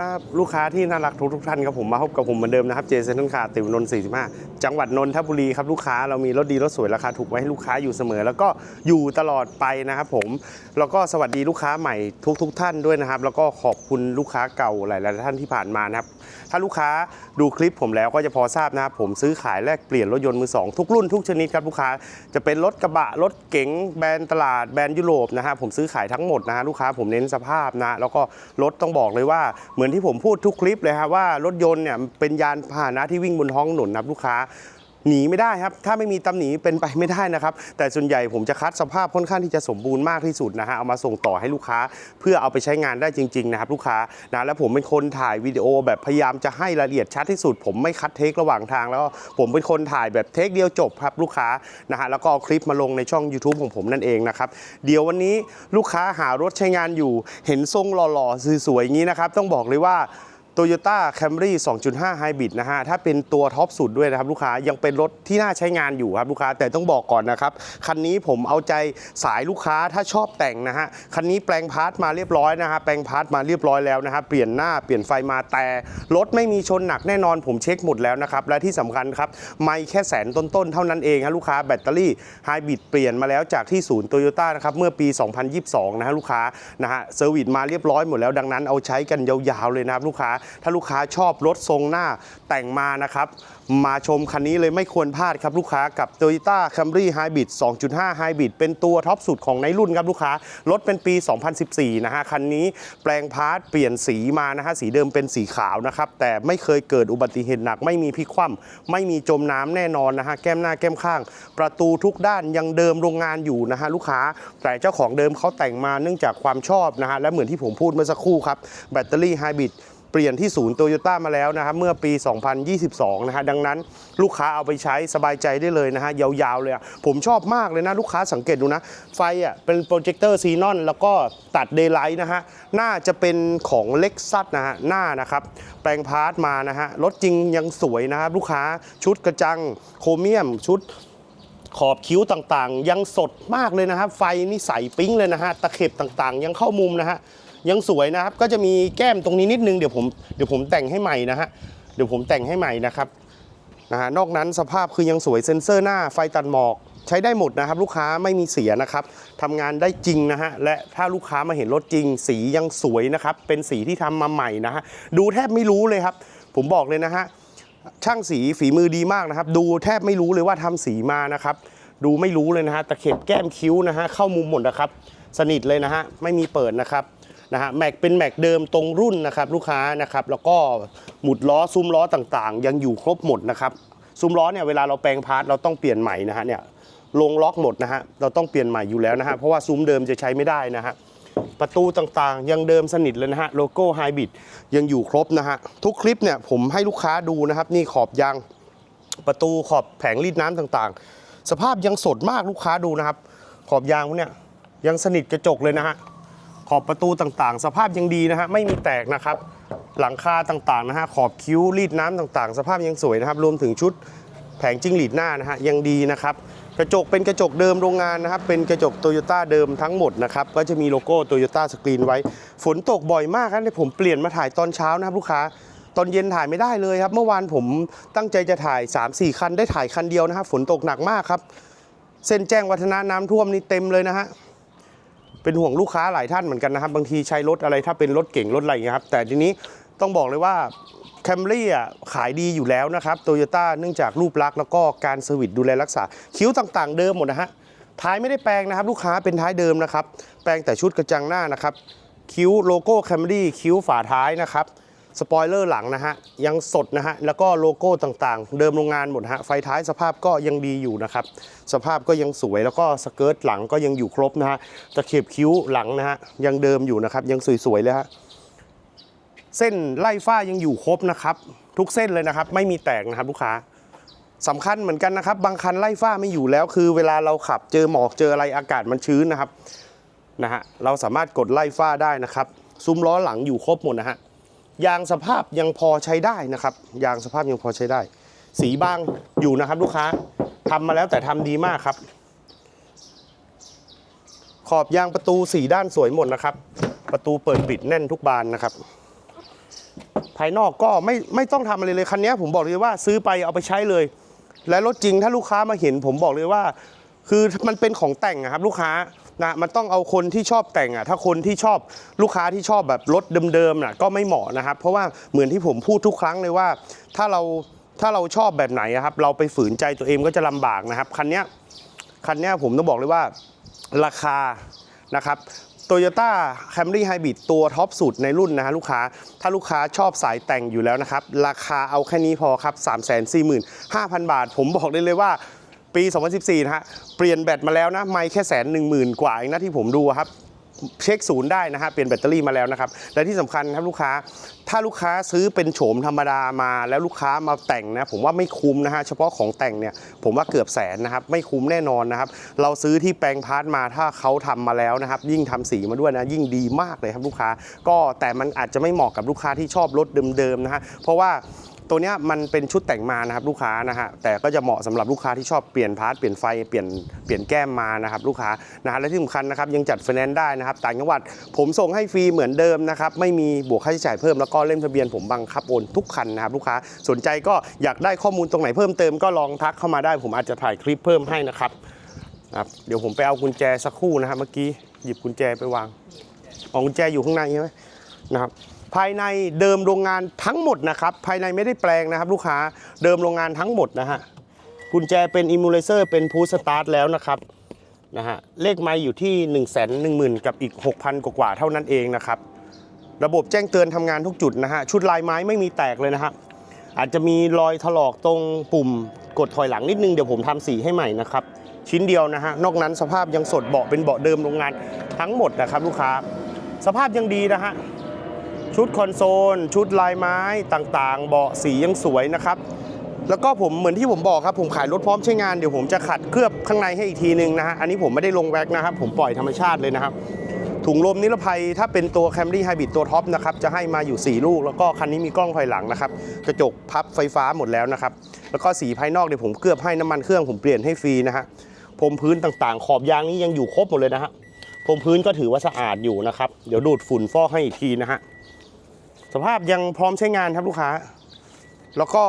ครับลูกค้าที่น่ารักทุกทุกท่านครับผมมาพบกับผมเหมือนเดิมนะครับเจสันทันคาติวนนท์45 จังหวัดนนทบุรีครับลูกค้าเรามีรถดีรถสวยราคาถูกไว้ให้ลูกค้าอยู่เสมอ แล้วก็อยู่ตลอดไปนะครับผมแล้วก็สวัสดีลูกค้าใหม่ทุกทุกท่านด้วยนะครับ แล้วก็ขอบคุณลูกค้าเก่าหลาย ๆ ท่านที่ผ่านมานะครับถ้าลูกค้าดูคลิปผมแล้วก็จะพอทราบนะครับผมซื้อขายแลกเปลี่ยนรถยนต์มือสองทุกรุ่นทุกชนิดครับลูกค้าจะเป็นรถกระบะรถเก๋งแบรนด์ตลาดแบรนด์ยุโรปนะฮะผมซื้อขายทั้งหมดนะฮะลูกค้าผมเน้นสภาพนะแล้วก็รถต้องบอกเลยว่าเหมือนที่ผมพูดทุกคลิปเลยครับว่ารถยนต์เนี่ยเป็นยานพาหนะที่วิ่งบนท้องถนนนะครับลูกค้า หนีไม่ได้ครับ ถ้าไม่มีตำหนิเป็นไปไม่ได้นะครับ แต่ส่วนใหญ่ผมจะคัดสภาพค่อนข้างที่จะสมบูรณ์มากที่สุดนะฮะ เอามาส่งต่อให้ลูกค้า เพื่อเอาไปใช้งานได้จริงๆนะครับลูกค้านะ แล้วผมเป็นคนถ่ายวิดีโอแบบพยายามจะให้รายละเอียดชัดที่สุด ผมไม่คัดเทคระหว่างทาง แล้วก็ผมเป็นคนถ่ายแบบเทคเดียวจบครับลูกค้านะฮะ แล้วก็เอาคลิปมาลงในช่อง YouTube ของผมนั่นเองนะครับ เดี๋ยววันนี้ลูกค้าหารถใช้งานอยู่ เห็นทรงหล่อๆสวยๆอย่างนี้นะครับ ต้องบอกเลยว่า Toyota Camry 2.5 Hybrid นะฮะ ถ้าเป็นตัวท็อปสุดด้วยนะครับลูกค้า ยังเป็นรถที่น่าใช้งานอยู่ครับลูกค้า แต่ต้องบอกก่อนนะครับ คันนี้ผมเอาใจสายลูกค้าถ้าชอบแต่งนะฮะ คันนี้แปลงพาร์ทมาเรียบร้อยนะฮะ แปลงพาร์ทมาเรียบร้อยแล้วนะฮะ เปลี่ยนหน้า เปลี่ยนไฟมา แต่รถไม่มีชนหนักแน่นอน ผมเช็คหมดแล้วนะครับ และที่สำคัญครับ ไม่แค่แสนต้นๆ เท่านั้นเองฮะลูกค้า แบตเตอรี่ไฮบริดเปลี่ยนมาแล้วจากที่ศูนย์โตโยต้านะครับ เมื่อปี 2022 นะฮะลูกค้า นะฮะ เซอร์วิสมาเรียบร้อยหมดแล้ว ดังนั้นเอาใช้กันยาวๆเลยนะครับลูกค้าถ้าลูกค้าชอบรถทรงหน้าแต่งมานะครับ มาชมคันนี้เลยไม่ควรพลาดครับลูกค้ากับ Toyota Camry Hybrid 2.5 Hybrid เป็นตัวท็อปสุดของในรุ่นครับลูกค้ารถเป็นปี 2014 นะฮะคันนี้แปลงพาร์ทเปลี่ยนสีมานะฮะสีเดิมเป็นสีขาวนะครับ แต่ไม่เคยเกิดอุบัติเหตุหนัก ไม่มีพิคว่ำไม่มีจมน้ำแน่นอนนะฮะแก้มหน้าแก้มข้าง ประตูทุกด้านยังเดิมโรงงานอยู่นะฮะลูกค้า แต่เจ้าของเดิมเขาแต่งมาเนื่องจากความชอบนะฮะและเหมือนที่ผมพูดเมื่อสักครู่ครับแบตเตอรี่ไฮบริด เปลี่ยนที่ศูนย์โตโยต้ามาแล้วนะครับเมื่อปี 2022 นะฮะดังนั้นลูกค้าเอาไปใช้สบายใจได้เลยนะฮะยาวๆเลยผมชอบมากเลยนะลูกค้าสังเกตดูนะ ไฟอะเป็นโปรเจคเตอร์ซีนอนแล้วก็ตัดเดย์ไลท์นะฮะหน่าจะเป็นของเล็กซัสนะฮะหน้านะครับแปลงพาร์ทมานะฮะรถจริงยังสวยนะครับลูกค้าชุดกระจังโครเมียมชุดขอบคิ้วต่างๆ ยังสดมากเลยนะครับ ไฟนี่ใสปิ๊งเลยนะฮะ ตะเข็บต่างๆ ยังเข้ามุมนะฮะ ยังสวยนะครับ ก็จะมีแก้มตรงนี้นิดนึงเดี๋ยวผมเดี๋ยวผมแต่งให้ใหม่นะฮะเดี๋ยวผมแต่งให้ใหม่นะครับนะฮะนอกนั้นสภาพคือยังสวยเซ็นเซอร์หน้าไฟตัดหมอกใช้ได้หมดนะครับ ลูกค้าไม่มีเสียนะครับทำงานได้จริงนะฮะและถ้าลูกค้ามาเห็นรถจริง สียังสวยนะครับ เป็นสีที่ทำมาใหม่นะฮะดูแทบไม่รู้เลยครับ ผมบอกเลยนะฮะช่างสีฝีมือดีมากนะครับ ดูแทบไม่รู้เลยว่าทำสีมานะครับ ดูไม่รู้เลยนะฮะตะเข็บแก้มคิ้วนะฮะเข้ามุมหมดนะครับ สนิทเลยนะฮะไม่มีเปิดนะครับ นะฮะแม็กเป็นแม็กเดิมตรงรุ่นนะครับลูกค้านะครับแล้วก็หมุดล้อซุ้มล้อต่างๆ ยังอยู่ครบหมดนะครับซุ้มล้อเนี่ยเวลาเราแปลงพาร์ทเราต้องเปลี่ยนใหม่นะฮะเนี่ยลงล็อกหมดนะฮะเราต้องเปลี่ยนใหม่อยู่แล้วนะฮะเพราะว่าซุ้มเดิมจะใช้ไม่ได้นะฮะประตูต่างๆ ยังเดิมสนิทเลยนะฮะโลโก้ไฮบริดยังอยู่ครบนะฮะทุกคลิปเนี่ยผมให้ลูกค้าดูนะครับ นี่ขอบยางประตูขอบแผงรีดน้ำต่างๆ สภาพยังสดมากลูกค้าดูนะครับ ขอบยางพวกเนี่ยยังสนิทกระจกเลยนะฮะ ขอบประตูต่างๆ สภาพยังดีนะฮะไม่มีแตกนะครับ หลังคาต่างๆนะฮะขอบคิ้วรีดน้ำต่างๆ สภาพยังสวยนะครับ รวมถึงชุดแผงจิ้งหรีดหน้านะฮะยังดีนะครับกระจกเป็นกระจกเดิมโรงงานนะครับ เป็นกระจกโตโยต้าเดิมทั้งหมดนะครับ ก็จะมีโลโก้โตโยต้าสกรีนไว้ ฝนตกบ่อยมากครับผมเปลี่ยนมาถ่ายตอนเช้านะครับลูกค้าตอนเย็นถ่ายไม่ได้เลยครับ เมื่อวานผมตั้งใจจะถ่าย 3-4 คันได้ถ่ายคันเดียวนะครับฝนตกหนักมากครับ เส้นแจ้งวัฒนะน้ำท่วมนี่เต็มเลยนะฮะ เป็นห่วงลูกค้าหลายท่านเหมือนกันนะครับ บางทีใช้รถอะไรถ้าเป็นรถเก่งรถอะไรอย่างเงี้ยครับ แต่ทีนี้ต้องบอกเลยว่าแคมรี่อะขายดีอยู่แล้วนะครับโตโยต้าเนื่องจากรูปลักษณ์แล้วก็การเซอร์วิสดูแลรักษา คิ้วต่างๆเดิมหมดนะฮะท้ายไม่ได้แปลงนะครับ ลูกค้าเป็นท้ายเดิมนะครับ แปลงแต่ชุดกระจังหน้านะครับ คิ้วโลโก้แคมรี่คิ้วฝาท้ายนะครับ สปอยเลอร์หลังนะฮะยังสดนะฮะแล้วก็โลโก้ต่างๆ เดิมโรงงานหมดฮะไฟท้ายสภาพก็ยังดีอยู่นะครับสภาพก็ยังสวยแล้วก็สเกิร์ตหลังก็ยังอยู่ครบนะฮะตะเข็บคิ้วหลังนะฮะยังเดิมอยู่นะครับยังสวยๆเลยฮะเส้นไล่ฝ้ายังอยู่ครบนะครับ ทุกเส้นเลยนะครับ ไม่มีแตกนะครับลูกค้าสำคัญเหมือนกันนะครับ บางคันไล่ฝ้าไม่อยู่แล้ว คือเวลาเราขับเจอหมอกเจออะไรอากาศมันชื้นนะครับนะฮะเราสามารถกดไล่ฝ้าได้นะครับ ซุ้มล้อหลังอยู่ครบหมดนะฮะ ยางสภาพยังพอใช้ได้นะครับ ยางสภาพยังพอใช้ได้ สีบางอยู่นะครับลูกค้าทำมาแล้วแต่ทำดีมากครับ ขอบยางประตูสีด้านสวยหมดนะครับ ประตูเปิดปิดแน่นทุกบานนะครับ ภายนอกก็ไม่ไม่ต้องทำอะไรเลยคันนี้ผมบอกเลยว่าซื้อไปเอาไปใช้เลย และรถจริงถ้าลูกค้ามาเห็น ผมบอกเลยว่า คือมันเป็นของแต่งอะครับ ลูกค้า นะมันต้องเอาคนที่ชอบแต่งอะถ้าคนที่ชอบลูกค้าที่ชอบแบบรถเดิมๆน่ะก็ไม่เหมาะนะครับ เพราะว่าเหมือนที่ผมพูดทุกครั้งเลยว่า ถ้าเราถ้าเราชอบแบบไหนครับ เราไปฝืนใจตัวเองก็จะลำบากนะครับคันเนี้ยคันเนี้ยผมต้องบอกเลยว่าราคานะครับ Toyota Camry Hybrid ตัวท็อปสุดในรุ่นนะฮะลูกค้า ถ้าลูกค้าชอบสายแต่งอยู่แล้วนะครับ ราคาเอาแค่นี้พอครับ 345,000 บาท ผมบอกได้เลยว่า ปี 2014 นะฮะ เปลี่ยนแบตมาแล้วนะ ไม่แค่แสนหนึ่งหมื่นกว่าเองนะที่ผมดูครับ เช็คศูนย์ได้นะฮะ เปลี่ยนแบตเตอรี่มาแล้วนะครับ และที่สำคัญครับลูกค้า ถ้าลูกค้าซื้อเป็นโฉมธรรมดามาแล้วลูกค้ามาแต่งนะ ผมว่าไม่คุ้มนะฮะ เฉพาะของแต่งเนี่ย ผมว่าเกือบแสนนะครับ ไม่คุ้มแน่นอนนะครับ เราซื้อที่แปลงพาร์ทมาถ้าเขาทำมาแล้วนะครับ ยิ่งทำสีมาด้วยนะ ยิ่งดีมากเลยครับลูกค้า ก็แต่มันอาจจะไม่เหมาะกับลูกค้าที่ชอบรถเดิมๆนะฮะ เพราะว่า ตัวนี้มันเป็นชุดแต่งมานะครับลูกค้านะฮะแต่ก็จะเหมาะสำหรับลูกค้าที่ชอบเปลี่ยนพาร์ทเปลี่ยนไฟเปลี่ยนเปลี่ยนแก้มมานะครับลูกค้านะฮะและที่สำคัญนะครับยังจัดไฟแนนซ์ได้นะครับต่างจังหวัดผมส่งให้ฟรีเหมือนเดิมนะครับไม่มีบวกค่าใช้จ่ายเพิ่มแล้วก็เล่มทะเบียนผมบังคับโอนทุกคันนะครับลูกค้าสนใจก็อยากได้ข้อมูลตรงไหนเพิ่มเติมก็ลองทักเข้ามาได้ผมอาจจะถ่ายคลิปเพิ่มให้นะครับครับเดี๋ยวผมไปเอากุญแจสักครู่นะครับเมื่อกี้หยิบกุญแจไปวางอ๋อกุญแจอยู่ข้างในใช่ไหมนะครับ ภายในเดิมโรงงานทั้งหมดนะครับ ภายในไม่ได้แปลงนะครับ ลูกค้าเดิมโรงงานทั้งหมดนะฮะกุญแจเป็นอิมูเลเซอร์เป็นพูสตาร์ทแล้วนะครับนะฮะเลขไม่อยู่ที่ 1 1 0 0 0 0 กับอีก 6,000 กว่าๆเท่านั้นเองนะครับ ระบบแจ้งเตือนทำงานทุกจุดนะฮะชุดลายไม้ไม่มีแตกเลยนะฮะอาจจะมีรอยถลอกตรงปุ่มกดถอยหลังนิดนึงเดี๋ยวผมทำสีให้ใหม่นะครับ ชิ้นเดียวนะฮะนอกนั้นสภาพยังสดเบาะเป็นเบาะเดิมโรงงานทั้งหมดนะครับ ลูกค้า สภาพยังดีนะฮะ ชุดคอนโซล ชุดลายไม้ต่างๆ เบาะสียังสวยนะครับ แล้วก็ผมเหมือนที่ผมบอกครับ ผมขายรถพร้อมใช้งานเดี๋ยวผมจะขัดเคลือบข้างในให้อีกทีนึงนะฮะอันนี้ผมไม่ได้ลงแว็กนะครับ ผมปล่อยธรรมชาติเลยนะครับ ถุงลมนิรภัยถ้าเป็นตัว Camry Hybrid ตัวท็อปนะครับจะให้มาอยู่ 4 ลูก แล้วก็คันนี้มีกล้องถอยหลังนะครับกระจกพับไฟฟ้าหมดแล้วนะครับแล้วก็สีภายนอกเดี๋ยวผมเคลือบให้น้ำมันเครื่องผมเปลี่ยนให้ฟรีนะฮะพรมพื้นต่างๆ ขอบยางนี้ยังอยู่ครบหมดเลยนะฮะพรมพื้นก็ถือว่าสะอาดอยู่นะครับ เดี๋ยวดูดฝุ่นฟอกให้อีกทีนะฮะ สภาพยังพร้อมใช้งานครับลูกค้า แล้วก็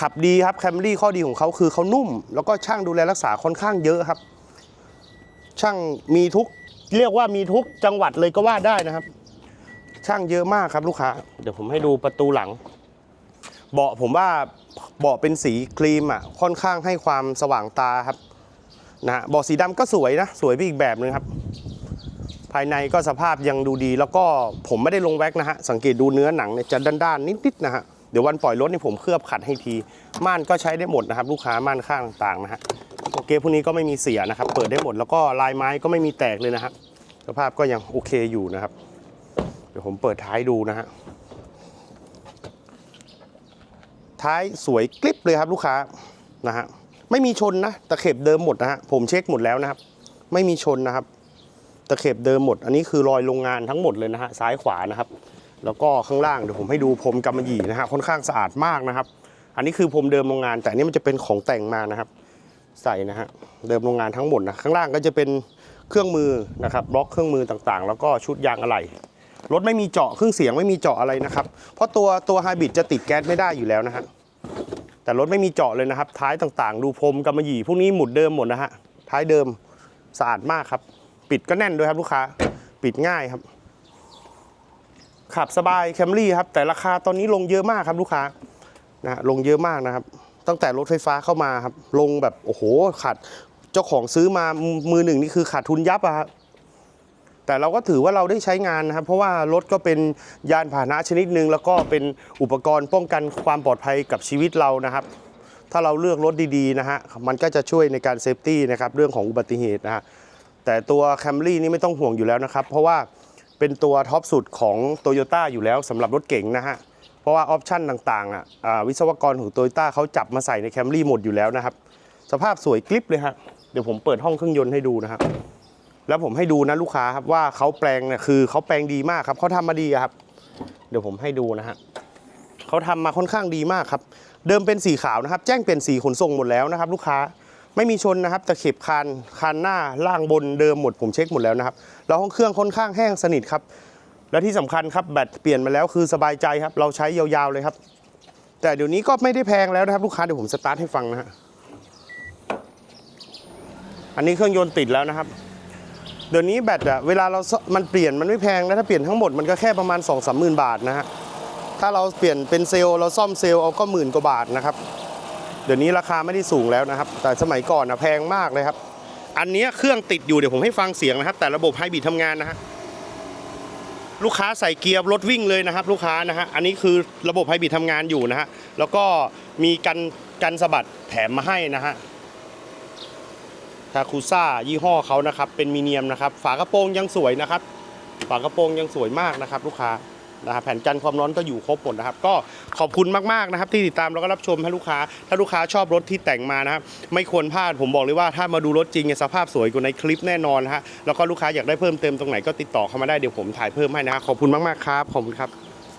ขับดีครับแคมรี่ข้อดีของเขาคือเขานุ่ม แล้วก็ช่างดูแลรักษาค่อนข้างเยอะครับ ช่างมีทุกเรียกว่ามีทุกจังหวัดเลยก็ว่าได้นะครับ ช่างเยอะมากครับลูกค้า เดี๋ยวผมให้ดูประตูหลัง เบาะผมว่าเบาะเป็นสีครีมอะค่อนข้างให้ความสว่างตาครับนะฮะเบาะสีดำก็สวยนะ สวยไปอีกแบบนึงครับภายในก็สภาพยังดูดี แล้วก็ผมไม่ได้ลงแว็กนะฮะ สังเกตดูเนื้อหนังเนี่ยจะด้านๆนิดๆนะฮะ เดี๋ยววันปล่อยรถนี่ผมเคลือบขัดให้ที ม่านก็ใช้ได้หมดนะครับ ลูกค้าม่านข้างต่างๆนะฮะโอเคพวกนี้ก็ไม่มีเสียนะครับ เปิดได้หมดแล้วก็ลายไม้ก็ไม่มีแตกเลยนะฮะสภาพก็ยังโอเคอยู่นะครับ เดี๋ยวผมเปิดท้ายดูนะฮะท้ายสวยกลิบเลยครับลูกค้านะฮะไม่มีชนนะตะเข็บเดิมหมดนะฮะผมเช็คหมดแล้วนะครับ ไม่มีชนนะครับ ตะเข็บเดิมหมด อันนี้คือรอยโรงงานทั้งหมดเลยนะฮะซ้ายขวานะครับ แล้วก็ข้างล่างเดี๋ยวผมให้ดูพรมกำมะหยี่นะฮะค่อนข้างสะอาดมากนะครับ อันนี้คือพรมเดิมโรงงาน แต่อันนี้มันจะเป็นของแต่งมานะครับ ใส่นะฮะเดิมโรงงานทั้งหมดนะข้างล่างก็จะเป็นเครื่องมือนะครับบล็อกเครื่องมือต่างๆ แล้วก็ชุดยางอะไหล่รถไม่มีเจาะเครื่องเสียงไม่มีเจาะอะไรนะครับ เพราะตัวตัวไฮบริดจะติดแก๊สไม่ได้อยู่แล้วนะฮะแต่รถไม่มีเจาะเลยนะครับ ท้ายต่างๆ ดูพรมกำมะหยี่พวกนี้หมุดเดิมหมดนะฮะท้ายเดิมสะอาดมากครับ ปิดก็แน่นด้วยครับลูกค้า ปิดง่ายครับ ขับสบายแคมรี่ครับแต่ราคาตอนนี้ลงเยอะมากครับลูกค้านะฮะลงเยอะมากนะครับ ตั้งแต่รถไฟฟ้าเข้ามาครับ ลงแบบโอ้โหขาดเจ้าของซื้อมามือหนึ่งนี่คือขาดทุนยับอะครับแต่เราก็ถือว่าเราได้ใช้งานนะครับ เพราะว่ารถก็เป็นยานพาหนะชนิดหนึ่งแล้วก็เป็นอุปกรณ์ป้องกันความปลอดภัยกับชีวิตเรานะครับ ถ้าเราเลือกรถดีๆนะฮะมันก็จะช่วยในการเซฟตี้นะครับเรื่องของอุบัติเหตุนะฮะ แต่ตัว Camry นี่ไม่ต้องห่วงอยู่แล้วนะครับ เพราะว่าเป็นตัวท็อปสุดของ Toyota อยู่แล้วสำหรับรถเก๋งนะฮะ เพราะว่าออปชั่นต่างๆอะวิศวกรของ Toyota เขาจับมาใส่ใน Camry หมดอยู่แล้วนะครับ สภาพสวยกลิบเลยฮะ เดี๋ยวผมเปิดห้องเครื่องยนต์ให้ดูนะครับ แล้วผมให้ดูนะลูกค้าครับว่าเขาแปลงเนี่ยคือเขาแปลงดีมากครับเขาทำมาดีครับ เดี๋ยวผมให้ดูนะฮะเขาทำมาค่อนข้างดีมากครับ เดิมเป็นสีขาวนะครับ แจ้งเปลี่ยนสีขนส่งหมดแล้วนะครับ ลูกค้า ไม่มีชนนะครับตะเข็บคานคานหน้าล่างบนเดิมหมดผมเช็คหมดแล้วนะครับแล้วห้องเครื่องค่อนข้างแห้งสนิทครับ และที่สำคัญครับแบตเปลี่ยนมาแล้วคือสบายใจครับ เราใช้ยาวๆเลยครับ แต่เดี๋ยวนี้ก็ไม่ได้แพงแล้วนะครับลูกค้าเดี๋ยวผมสตาร์ทให้ฟังนะฮะอันนี้เครื่องยนต์ติดแล้วนะครับเดี๋ยวนี้แบตอะเวลาเรา มันเปลี่ยนมันไม่แพงนะถ้าเปลี่ยนทั้งหมดมันก็แค่ประมาณ2องสามหมื่นบาทนะฮะถ้าเราเปลี่ยนเป็นเซลล์เราซ่อมเซลล์เอาก็หมื่นกว่าบาทนะครับ เดี๋ยวนี้ราคาไม่ได้สูงแล้วนะครับ แต่สมัยก่อนนะแพงมากเลยครับ อันนี้เครื่องติดอยู่เดี๋ยวผมให้ฟังเสียงนะครับ แต่ระบบไฮบริดทำงานนะฮะลูกค้าใส่เกียร์รถวิ่งเลยนะครับ ลูกค้านะฮะอันนี้คือระบบไฮบริดทำงานอยู่นะฮะแล้วก็มีกันกันสะบัดแถมมาให้นะฮะทาคุซ่ายี่ห้อเขานะครับ เป็นมีเนียมนะครับ ฝากระโปรงยังสวยนะครับ ฝากระโปรงยังสวยมากนะครับ ลูกค้า นะครับแผ่นกันความร้อนก็อยู่ครบหมดนะครับ ก็ขอบคุณมากๆนะครับ ที่ติดตามแล้วก็รับชมให้ลูกค้า ถ้าลูกค้าชอบรถที่แต่งมานะครับ ไม่ควรพลาดผมบอกเลยว่าถ้ามาดูรถจริงเนี่ยสภาพสวยกว่าในคลิปแน่นอนนะฮะแล้วก็ลูกค้าอยากได้เพิ่มเติมตรงไหนก็ติดต่อเข้ามาได้เดี๋ยวผมถ่ายเพิ่มให้นะครับขอบคุณมากๆครับขอบคุณครับ